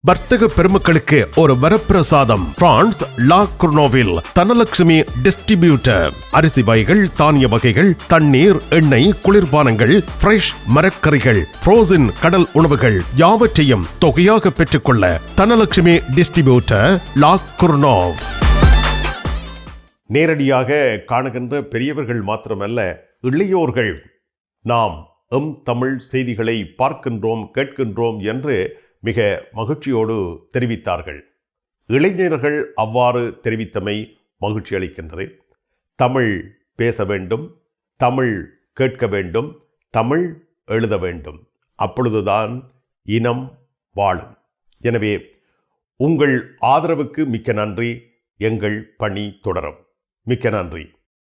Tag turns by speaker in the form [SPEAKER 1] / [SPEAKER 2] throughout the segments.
[SPEAKER 1] வர்த்தக பெருமக்களுக்கு ஒரு வரப்பிரசாதம். பிரான்ஸ் லா குர்னோவில் தனலட்சுமி டிஸ்ட்ரிபியூட்டர். அரிசி வகைகள் தானிய வகைகள் தண்ணீர் எண்ணெய் குளிர்பானங்கள் ஃப்ரெஷ் மரக்கறிகள் ஃப்ரோசன் கடல் உணவுகள் யாவற்றையும் தொகையாக பெற்றுக்கொள்ள தனலட்சுமி டிஸ்ட்ரிபியூட்டர் லா குர்னோவ் நேரடியாக காணுகின்ற பெரியவர்கள் மாத்திரமல்ல இளையோர்கள். நாம் எம் தமிழ் செய்திகளை பார்க்கின்றோம் கேட்கின்றோம் என்று மிக மகிழ்ச்சியோடு தெரிவித்தார்கள். இளைஞர்கள் அவ்வாறு தெரிவித்தமை மகிழ்ச்சி அளிக்கின்றது. தமிழ் பேச வேண்டும் தமிழ் கேட்க வேண்டும் தமிழ் எழுத வேண்டும். அப்பொழுதுதான் இனம் வாழும். எனவே உங்கள் ஆதரவுக்கு மிக்க நன்றி. எங்கள் பணி தொடரும். மிக்க நன்றி.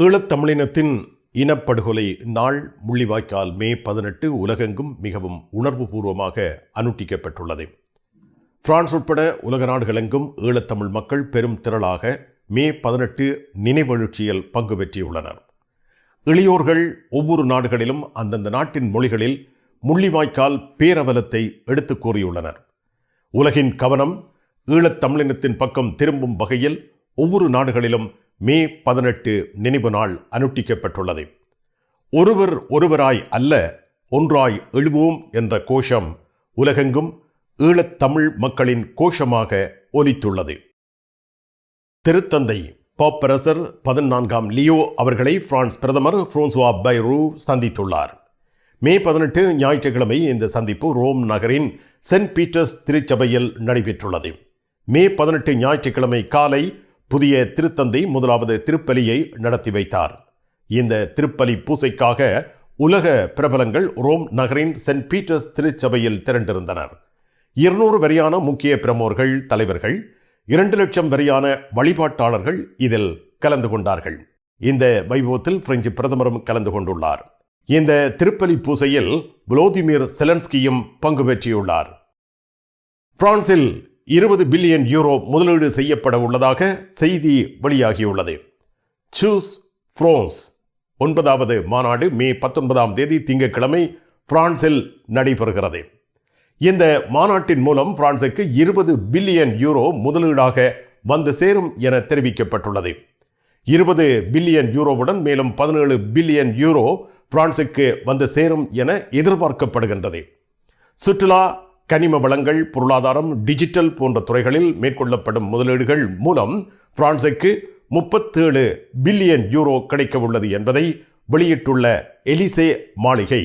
[SPEAKER 1] ஈழத்தமிழினத்தின் இனப்படுகொலை நாள் முள்ளிவாய்க்கால் மே பதினெட்டு உலகெங்கும் மிகவும் உணர்வுபூர்வமாக அனுட்டிக்கப்பட்டுள்ளது. பிரான்ஸ் உட்பட உலக நாடுகளெங்கும் ஈழத்தமிழ் மக்கள் பெரும் திரளாக மே பதினெட்டு நினைவெழுச்சியில் பங்கு பெற்றியுள்ளனர். இளையோர்கள் ஒவ்வொரு நாடுகளிலும் அந்தந்த நாட்டின் மொழிகளில் முள்ளிவாய்க்கால் பேரவலத்தை எடுத்துக் கூறியுள்ளனர். உலகின் கவனம் ஈழத்தமிழினத்தின் பக்கம் திரும்பும் வகையில் ஒவ்வொரு நாடுகளிலும் மே பதினெட்டு நினைவு நாள் அனுட்டிக்கப்பட்டுள்ளது. ஒருவர் ஒருவராய் அல்ல ஒன்றாய் எழுவோம் என்ற கோஷம் உலகெங்கும் ஈழத்தமிழ் மக்களின் கோஷமாக ஒலித்துள்ளது. திருத்தந்தை பாப்பரசர் பதினான்காம் லியோ அவர்களை பிரான்ஸ் பிரதமர் பிரான்சுவா பைரூ சந்தித்துள்ளார். மே பதினெட்டு ஞாயிற்றுக்கிழமை இந்த சந்திப்பு ரோம் நகரின் சென்ட் பீட்டர்ஸ் திருச்சபையில் நடைபெற்றுள்ளது. மே பதினெட்டு ஞாயிற்றுக்கிழமை காலை புதிய திருத்தந்தை முதலாவது திருப்பலியை நடத்தி வைத்தார். இந்த திருப்பலி பூசைக்காக உலக பிரபலங்கள் ரோம் நகரின் சென்ட் பீட்டர்ஸ் திருச்சபையில் திரண்டிருந்தனர். இருநூறு வரையான முக்கிய பிரமோர்கள் தலைவர்கள் இரண்டு லட்சம் வரையான வழிபாட்டாளர்கள் இதில் கலந்து கொண்டார்கள். இந்த வைபவத்தில் பிரெஞ்சு பிரதமரும் கலந்து கொண்டுள்ளார். இந்த திருப்பலி பூசையில் விளோதிமிர் செலன்ஸ்கியும் பங்கு பெற்றியுள்ளார். பிரான்சில் இருபது பில்லியன் யூரோ முதலீடு செய்யப்பட உள்ளதாக செய்தி வெளியாகியுள்ளது. சூஸ் ஃப்ரோன்ஸ் ஒன்பதாவது மாநாடு மே பத்தொன்பதாம் தேதி திங்கட்கிழமை பிரான்சில் நடைபெறுகிறது. இந்த மாநாட்டின் மூலம் பிரான்சுக்கு இருபது பில்லியன் யூரோ முதலீடாக வந்து சேரும் என தெரிவிக்கப்பட்டுள்ளது. இருபது பில்லியன் யூரோவுடன் மேலும் பதினேழு பில்லியன் யூரோ பிரான்சுக்கு வந்து சேரும் என எதிர்பார்க்கப்படுகின்றது. சுற்றுலா கனிம வளங்கள் பொருளாதாரம் டிஜிட்டல் போன்ற துறைகளில் மேற்கொள்ளப்படும் முதலீடுகள் மூலம் பிரான்சுக்கு முப்பத்தேழு பில்லியன் யூரோ கிடைக்க உள்ளது என்பதை வெளியிட்டுள்ள எலிசே மாளிகை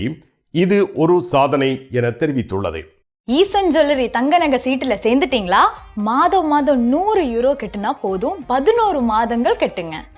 [SPEAKER 1] இது ஒரு சாதனை என தெரிவித்துள்ளது.
[SPEAKER 2] ஈசன் ஜுவல்லரி தங்க நகை சீட்டுல சேர்ந்துட்டீங்களா? மாதம் மாதம் நூறு யூரோ கெட்டுனா போதும் பதினோரு மாதங்கள் கெட்டுங்க.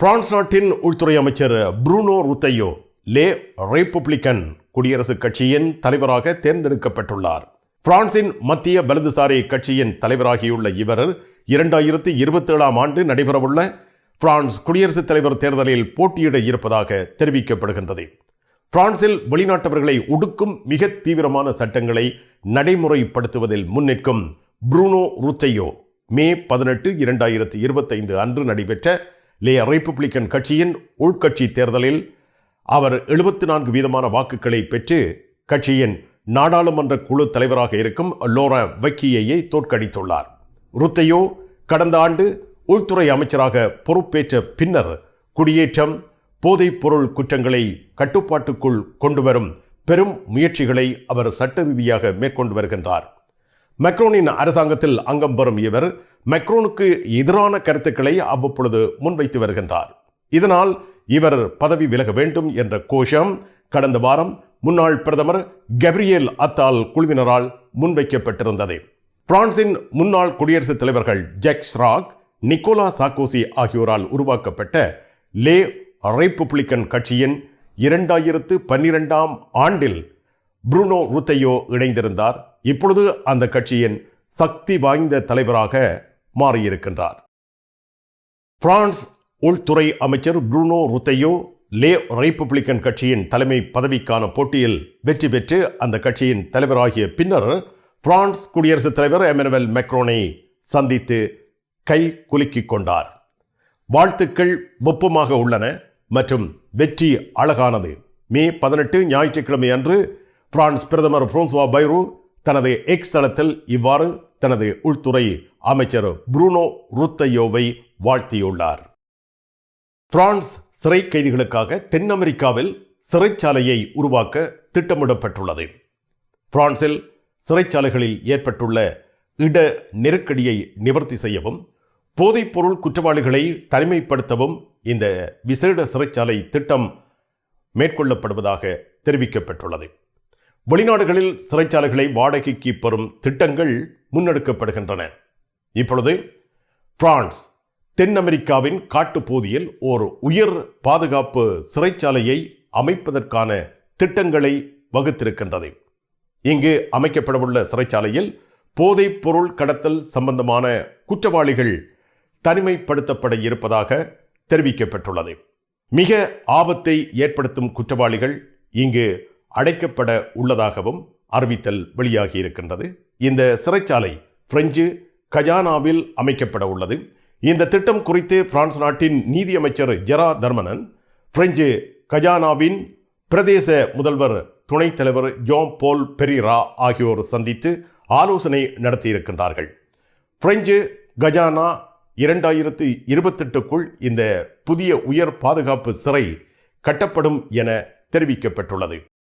[SPEAKER 1] பிரான்ஸ் நாட்டின் உள்துறை அமைச்சர் புரூனோ ருத்தையோ லே ரிப்பப்ளிக்கன் குடியரசுக் கட்சியின் தலைவராக தேர்ந்தெடுக்கப்பட்டுள்ளார். பிரான்சின் மத்திய வலதுசாரி கட்சியின் தலைவராகியுள்ள இவர் இரண்டாயிரத்தி இருபத்தி ஏழாம் ஆண்டு நடைபெறவுள்ள பிரான்ஸ் குடியரசுத் தலைவர் தேர்தலில் போட்டியிட இருப்பதாக தெரிவிக்கப்படுகின்றது. பிரான்சில் வெளிநாட்டவர்களை ஒடுக்கும் மிக தீவிரமான சட்டங்களை நடைமுறைப்படுத்துவதில் முன்னிற்கும் புரூனோ ருத்தையோ மே பதினெட்டு இரண்டாயிரத்தி இருபத்தைந்து அன்று நடைபெற்ற லே ரிப்பப்ளிக்கன் கட்சியின் உள்கட்சி தேர்தலில் அவர் எழுபத்தி நான்கு வீதமான வாக்குகளை பெற்று கட்சியின் நாடாளுமன்ற குழு தலைவராக இருக்கும் லோரா வக்கியையை தோற்கடித்துள்ளார். ருத்தையோ கடந்த ஆண்டு உள்துறை அமைச்சராக பொறுப்பேற்ற பின்னர் குடியேற்றம் போதைப் பொருள் குற்றங்களை கட்டுப்பாட்டுக்குள் கொண்டு வரும் பெரும் முயற்சிகளை அவர் சட்ட ரீதியாக மேற்கொண்டு வருகின்றார். மெக்ரோனின் அரசாங்கத்தில் அங்கம் பெறும் இவர் மெக்ரோனுக்கு எதிரான கருத்துக்களை அவ்வப்பொழுது முன்வைத்து வருகின்றார். இதனால் இவர் பதவி விலக வேண்டும் என்ற கோஷம் கடந்த வாரம் முன்னாள் பிரதமர் கப்ரியேல் அத்தால் குழுவினரால் முன்வைக்கப்பட்டிருந்தது. பிரான்சின் முன்னாள் குடியரசுத் தலைவர்கள் ஜெக் ஸ்ராக் நிக்கோலா சாக்கோசி ஆகியோரால் உருவாக்கப்பட்ட லே ரிப்புப்ளிக்கன் கட்சியின் இரண்டாயிரத்து பன்னிரெண்டாம் ஆண்டில் புருனோ ருத்தையோ இணைந்திருந்தார். இப்பொழுது அந்த கட்சியின் சக்தி வாய்ந்த தலைவராக மாறியிருக்கின்றார். பிரான்ஸ் உள்துறை அமைச்சர் ப்ரூனோ ருத்தையோ லே ரிப்பப்ளிக்கன் கட்சியின் தலைமை பதவிக்கான போட்டியில் வெற்றி பெற்று அந்த கட்சியின் தலைவராகிய பின்னர் பிரான்ஸ் குடியரசுத் தலைவர் எமனுவல் மெக்ரோனை சந்தித்து கை குலுக்கிக் கொண்டார். வாழ்த்துக்கள் வெப்பமாக உள்ளன மற்றும் வெற்றி அழகானது. மே பதினெட்டு ஞாயிற்றுக்கிழமை அன்று பிரான்ஸ் பிரதமர் பிரான்சுவா பைரு தனது எக்ஸ் தளத்தில் இவ்வாறு தனது உள்துறை அமைச்சர் புரூனோ ருத்தையோவை வாழ்த்தியுள்ளார். பிரான்ஸ் சிறை கைதிகளுக்காக தென் அமெரிக்காவில் சிறைச்சாலையை உருவாக்க திட்டமிடப்பட்டுள்ளது. பிரான்சில் சிறைச்சாலைகளில் ஏற்பட்டுள்ள இட நெருக்கடியை நிவர்த்தி செய்யவும் போதைப்பொருள் குற்றவாளிகளை தனிமைப்படுத்தவும் இந்த விசேட சிறைச்சாலை திட்டம் மேற்கொள்ளப்படுவதாக தெரிவிக்கப்பட்டுள்ளது. வெளிநாடுகளில் சிறைச்சாலைகளை வாடகைக்கு பெறும் திட்டங்கள் முன்னெடுக்கப்படுகின்றன. இப்பொழுது பிரான்ஸ் தென் அமெரிக்காவின் காட்டுப்பகுதியில் ஒரு உயர் பாதுகாப்பு சிறைச்சாலையை அமைப்பதற்கான திட்டங்களை வகுத்திருக்கின்றது. இங்கு அமைக்கப்படவுள்ள சிறைச்சாலையில் போதைப் பொருள் கடத்தல் சம்பந்தமான குற்றவாளிகள் தனிமைப்படுத்தப்பட இருப்பதாக தெரிவிக்கப்பட்டுள்ளது. மிக ஆபத்தை ஏற்படுத்தும் குற்றவாளிகள் இங்கு அடைக்கப்பட உள்ளதாகவும் அறிவித்தல் வெளியாகியிருக்கின்றது. இந்த சிறைச்சாலை பிரெஞ்சு கஜானாவில் அமைக்கப்பட உள்ளது இந்த திட்டம் குறித்து பிரான்ஸ் நாட்டின் நீதியமைச்சர் ஜெரா தர்மனன் பிரெஞ்சு கஜானாவின் பிரதேச முதல்வர் துணைத் தலைவர் ஜோம் போல் பெரிரா ஆகியோர் சந்தித்து ஆலோசனை நடத்தியிருக்கின்றார்கள். பிரெஞ்சு கஜானா இரண்டாயிரத்து இருபத்தெட்டுக்குள் இந்த புதிய உயர் பாதுகாப்பு சிறை கட்டப்படும் என தெரிவிக்கப்பட்டுள்ளது.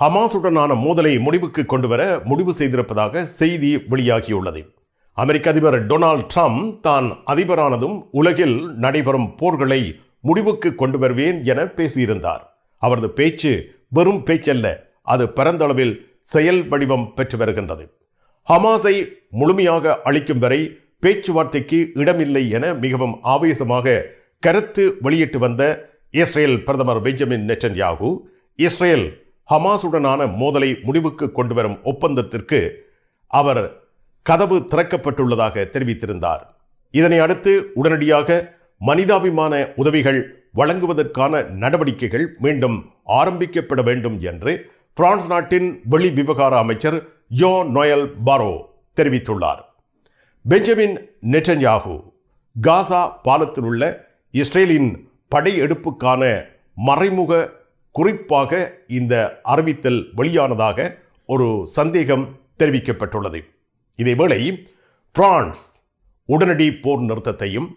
[SPEAKER 1] ஹமாஸுடனான மோதலை முடிவுக்கு கொண்டுவர முடிவு செய்திருப்பதாக செய்தி வெளியாகியுள்ளது. அமெரிக்க அதிபர் டொனால்ட் ட்ரம்ப் தான் அதிபரானதும் உலகில் நடைபெறும் போர்களை முடிவுக்கு கொண்டு வருவேன் என பேசியிருந்தார். அவரது பேச்சு வெறும் பேச்சல்ல அது பரந்தளவில் செயல் வடிவம் பெற்று வருகின்றது. ஹமாஸை முழுமையாக அளிக்கும் வரை பேச்சுவார்த்தைக்கு இடமில்லை என மிகவும் ஆவேசமாக கருத்து வெளியிட்டு வந்த இஸ்ரேல் பிரதமர் பெஞ்சமின் நெட்டன்யாகு இஸ்ரேல் ஹமாஸுடனான மோதலை முடிவுக்கு கொண்டுவரும் ஒப்பந்தத்திற்கு அவர் கதவு திறக்கப்பட்டுள்ளதாக தெரிவித்திருந்தார். இதனை அடுத்து உடனடியாக மனிதாபிமான உதவிகள் வழங்குவதற்கான நடவடிக்கைகள் மீண்டும் ஆரம்பிக்கப்பட வேண்டும் என்று பிரான்ஸ் நாட்டின் வெளி விவகார அமைச்சர் ஜோ நோயல் பாரோ தெரிவித்துள்ளார். பெஞ்சமின் நெட்டன்யாகு காசா பாலத்தில் உள்ள இஸ்ரேலின் படையெடுப்புக்கான மறைமுக குறிப்பாக இந்த அறிவித்தல் வெளியானதாக ஒரு சந்தேகம் தெரிவிக்கப்பட்டுள்ளது. இதேவேளை பிரான்ஸ் உடனடி போர் நிறுத்தத்தையும்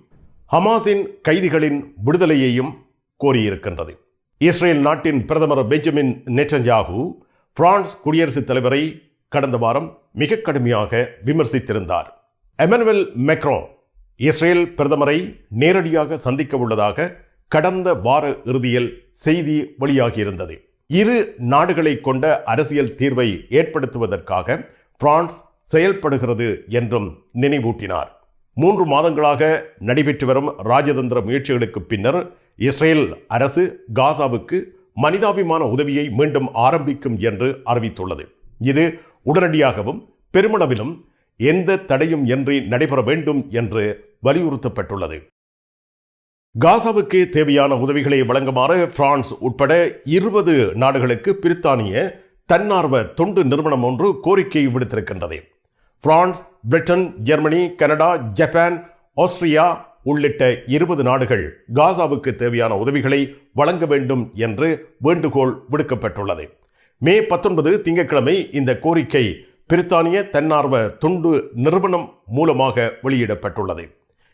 [SPEAKER 1] ஹமாஸின் கைதிகளின் விடுதலையையும் கோரியிருக்கின்றது. இஸ்ரேல் நாட்டின் பிரதமர் பெஞ்சமின் நெட்டன்யாகு பிரான்ஸ் குடியரசுத் தலைவரை கடந்த வாரம் மிக கடுமையாக விமர்சித்திருந்தார். எமனுவல் மெக்ரோ இஸ்ரேல் பிரதமரை நேரடியாக சந்திக்க உள்ளதாக கடந்த வார இறுதியில் செய்தி வெளியாகியிருந்தது. இரு நாடுகளை கொண்ட அரசியல் தீர்வை ஏற்படுத்துவதற்காக பிரான்ஸ் செயல்படுகிறது என்றும் நினைவூட்டினார். மூன்று மாதங்களாக நடைபெற்று வரும் ராஜதந்திர முயற்சிகளுக்கு பின்னர் இஸ்ரேல் அரசு காசாவுக்கு மனிதாபிமான உதவியை மீண்டும் ஆரம்பிக்கும் என்று அறிவித்துள்ளது. இது உடனடியாகவும் பெருமளவிலும் எந்த தடையும் இன்றி நடைபெற வேண்டும் என்று வலியுறுத்தப்பட்டுள்ளது. காசாவுக்கு தேவையான உதவிகளை வழங்குமாறு பிரான்ஸ் உட்பட இருபது நாடுகளுக்கு பிரித்தானிய தன்னார்வ தொண்டு நிறுவனம் ஒன்று கோரிக்கை விடுத்திருக்கின்றது. France Britain Germany Canada Japan Austria உள்ளிட்ட இருபது நாடுகள் காசாவுக்கு தேவையான உதவிகளை வழங்க வேண்டும் என்று வேண்டுகோள் விடுக்கப்பட்டுள்ளது. மே பத்தொன்பது திங்கட்கிழமை இந்த கோரிக்கை பிரித்தானிய தன்னார்வ தொண்டு நிறுவனம் மூலமாக வெளியிடப்பட்டுள்ளது.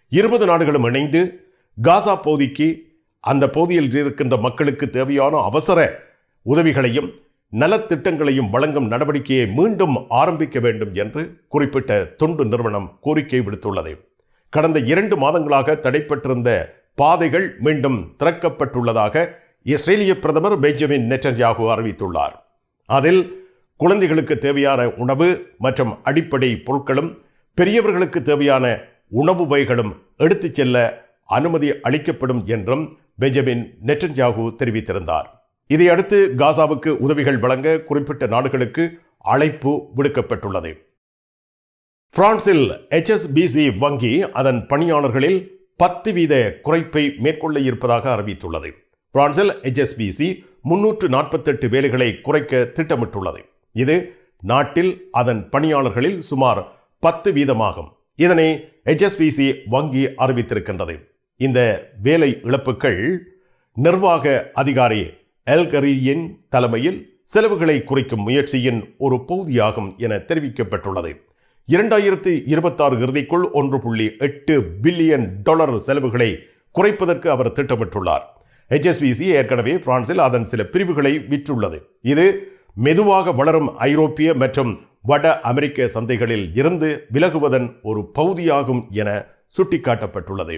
[SPEAKER 1] இருபது நாடுகளும் இணைந்து காசா பகுதிக்கு அந்த பகுதியில் இருக்கின்ற மக்களுக்கு தேவையான அவசர உதவிகளையும் நலத்திட்டங்களையும் வழங்கும் நடவடிக்கையை மீண்டும் ஆரம்பிக்க வேண்டும் என்று குறிப்பிட்ட தொண்டு நிறுவனம் கோரிக்கை விடுத்துள்ளது. கடந்த இரண்டு மாதங்களாக தடைப்பட்டிருந்த பாதைகள் மீண்டும் திறக்கப்பட்டுள்ளதாக இஸ்ரேலிய பிரதமர் பெஞ்சமின் நெட்டன்யாகு அறிவித்துள்ளார். அதில் குழந்தைகளுக்கு தேவையான உணவு மற்றும் அடிப்படை பொருட்களும் பெரியவர்களுக்கு தேவையான உணவு வகைகளும் எடுத்துச் செல்ல அனுமதி அளிக்கப்படும் என்றும் பெஞ்சமின் நெட்டன்யாகு தெரிவித்திருந்தார். இதையடுத்து காசாவுக்கு உதவிகள் வழங்க குறிப்பிட்ட நாடுகளுக்கு அழைப்பு விடுக்கப்பட்டுள்ளது. பிரான்சில் எச்எஸ்பிசி வங்கி அதன் பணியாளர்களில் பத்து வீத குறைப்பை மேற்கொள்ள இருப்பதாக அறிவித்துள்ளது. பிரான்சில் எச்எஸ்பிசி முன்னூற்று நாற்பத்தெட்டு வேலைகளை குறைக்க திட்டமிட்டுள்ளது. இது நாட்டில் அதன் பணியாளர்களில் சுமார் பத்து வீதமாகும். இதனை எச்எஸ்பிசி வங்கி அறிவித்திருக்கின்றது. இந்த வேலை இழப்புகள் நிர்வாக அதிகாரி எல்கரியின் தலைமையில் செலவுகளை குறைக்கும் முயற்சியின் ஒரு பகுதியாகும் என தெரிவிக்கப்பட்டுள்ளது. இரண்டாயிரத்தி இருபத்தாறு இறுதிக்குள் ஒன்று புள்ளி எட்டு பில்லியன் டாலர் செலவுகளை குறைப்பதற்கு அவர் திட்டமிட்டுள்ளார். ஹெச்எஸ்பிசி ஏற்கனவே பிரான்சில் அதன் சில பிரிவுகளை விற்றுள்ளது. இது மெதுவாக வளரும் ஐரோப்பிய மற்றும் வட அமெரிக்க சந்தைகளில் இருந்து விலகுவதன் ஒரு பகுதியாகும் என சுட்டிக்காட்டப்பட்டுள்ளது.